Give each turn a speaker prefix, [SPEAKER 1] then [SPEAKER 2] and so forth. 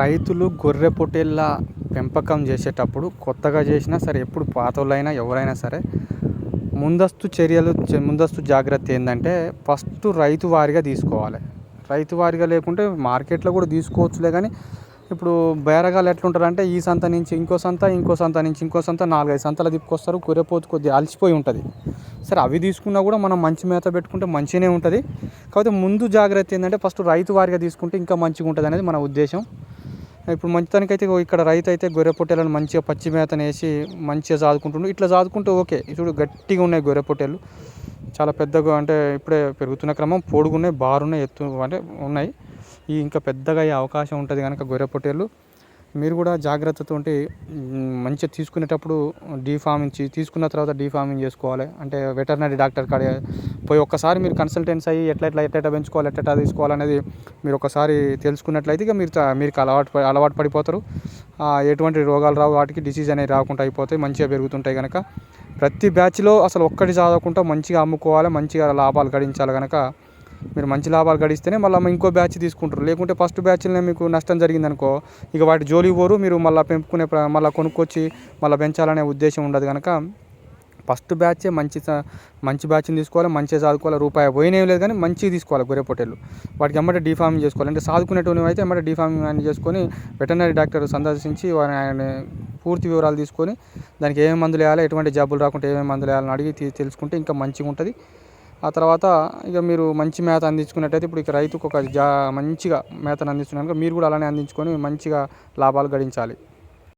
[SPEAKER 1] రైతులు గొర్రె పొట్టేళ్ళ పెంపకం చేసేటప్పుడు కొత్తగా చేసినా సరే ఎప్పుడు పాతోళ్ళైనా ఎవరైనా సరే ముందస్తు చర్యలు ముందస్తు జాగ్రత్త ఏంటంటే ఫస్ట్ రైతు వారిగా తీసుకోవాలి. రైతు వారిగా లేకుంటే మార్కెట్లో కూడా తీసుకోవచ్చులే కానీ ఇప్పుడు బేరగాళ్ళు ఎట్లుంటారంటే ఈ సంత నుంచి ఇంకో సంత ఇంకో సంత నుంచి ఇంకో సంత నాలుగైదు సంతలు తిప్పుకొస్తారు గొర్రెపోతు కొద్దిగా అలసిపోయి ఉంటుంది. సరే అవి తీసుకున్నా కూడా మనం మంచి మేత పెట్టుకుంటే మంచిగానే ఉంటుంది. కాకపోతే ముందు జాగ్రత్త ఏంటంటే ఫస్ట్ రైతు వారిగా తీసుకుంటే ఇంకా మంచిగా ఉంటుంది అనేది మన ఉద్దేశం. ఇప్పుడు మంచితనానికి ఇగో ఇక్కడ రైతు అయితే గొర్రె పొట్టేలను మంచిగా పచ్చి మేతను వేసి మంచిగా సాదుకుంటుండు. ఇట్లా సాదుకుంటే ఓకే. చూడు గట్టిగా ఉన్నాయి గొర్రె పొట్టేలు చాలా పెద్దగా అంటే ఇప్పుడే పెరుగుతున్న క్రమం. పొడుగున్నాయి బారున్నాయి ఎత్తు అంటే ఉన్నాయి. ఈ ఇంకా పెద్దగా అయ్యే అవకాశం ఉంటుంది కనుక గొర్రె పొట్టేలు మీరు కూడా జాగ్రత్తతో మంచిగా తీసుకునేటప్పుడు డీఫార్మింగ్ చే- తీసుకున్న తర్వాత డీఫార్మింగ్ చేసుకోవాలి. అంటే వెటర్నరీ డాక్టర్ కాడ పోయి ఒక్కసారి మీరు కన్సల్టెన్స్ అయ్యి ఎట్లా ఎట్లా ఎట్లా ఎట్లా పెంచుకోవాలి ఎట్లా ఎట్లా తీసుకోవాలనేది మీరు ఒకసారి తెలుసుకున్నట్లయితే ఇక మీరు మీరు అలవాటు అలవాటు పడిపోతారు. ఎటువంటి రోగాలు రావు వాటికి డిసీజ్ అనేవి రాకుండా అయిపోతాయి మంచిగా పెరుగుతుంటాయి కనుక ప్రతి బ్యాచ్లో అసలు ఒక్కటి చదవకుండా మంచిగా అమ్ముకోవాలి మంచిగా లాభాలు గడించాలి కనుక మీరు మంచి లాభాలు గడిస్తేనే మళ్ళీ ఇంకో బ్యాచ్ తీసుకుంటారు. లేకుంటే ఫస్ట్ బ్యాచ్లోనే మీకు నష్టం జరిగిందనుకో ఇక వాటి జోలి పోరు మీరు మళ్ళీ పెంపుకునే మళ్ళీ కొనుక్కొచ్చి మళ్ళీ పెంచాలనే ఉద్దేశం ఉండదు కనుక ఫస్ట్ బ్యాచే మంచి మంచి బ్యాచ్ని తీసుకోవాలి మంచిగా చదువుకోవాలి రూపాయి పోయినేం లేదు కానీ మంచిగా తీసుకోవాలి గొర్రె పొట్టేలు వాటికి ఎమ్మటే డీఫార్మింగ్ చేసుకోవాలి. అంటే సాదుకునేటువంటి అయితే ఎమ్మటే డీఫార్మింగ్ అని చేసుకొని వెటర్నరీ డాక్టర్ సందర్శించి వారిని ఆయన పూర్తి వివరాలు తీసుకొని దానికి ఏమేమి మందులు వేయాలి ఎటువంటి జబ్బులు రాకుండా ఏమేమి మందులు వేయాలని అడిగి తెలుసుకుంటే ఇంకా మంచిగా ఉంటుంది ఆ తర్వాత ఇక మీరు మంచి మేత అందించుకున్నట్టయితే ఇప్పుడు ఇక రైతుకు ఒక జా మంచిగా మేతను అందిస్తున్నాను మీరు కూడా అలానే అందించుకొని మంచిగా లాభాలు గడించాలి.